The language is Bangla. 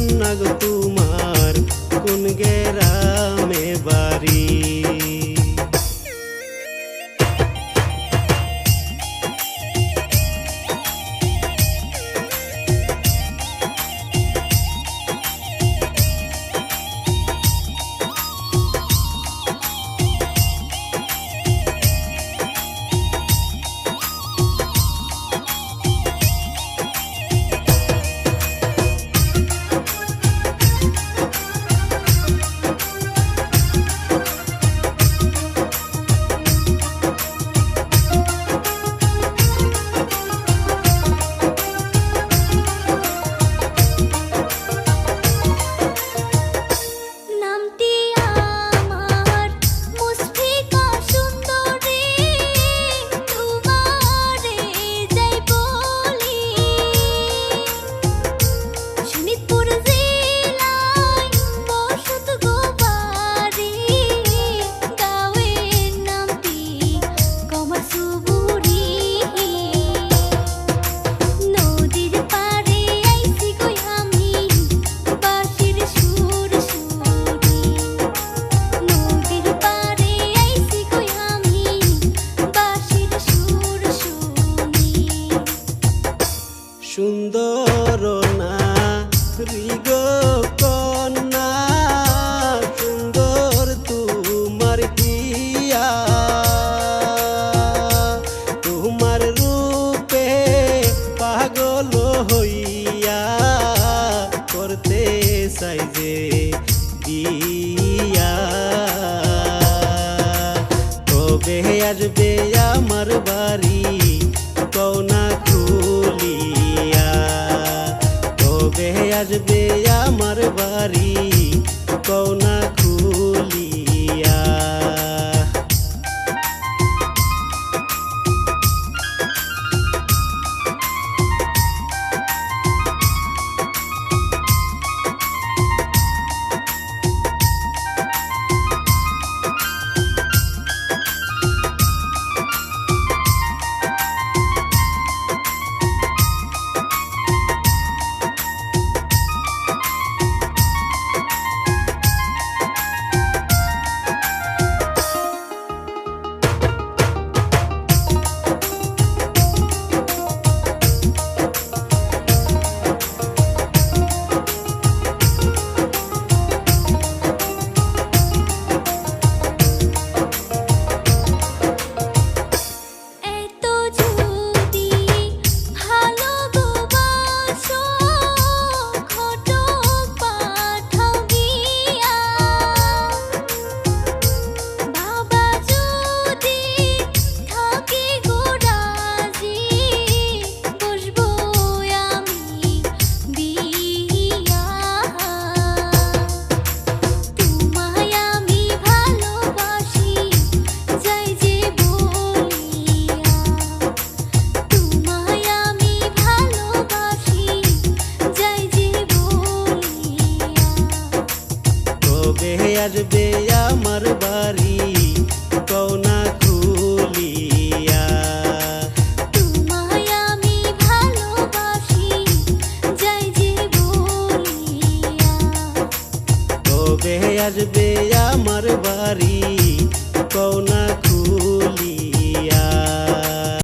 কন্যা গো তোমার কোন গেরামে রিগ কন্যা, সুন্দর তোমার হিয়া তোমার রূপে পাগল হইয়া করতে চাই যে বিয়া কবে আসবে আমার বাড়ি কৌনা আসবে আমার বাড়ি। কৌনা খুলিয়া কবে আসবে আমার বাড়ি? কৌনা খুলিয়া। কবে আসবে আমার বাড়ি? কৌনা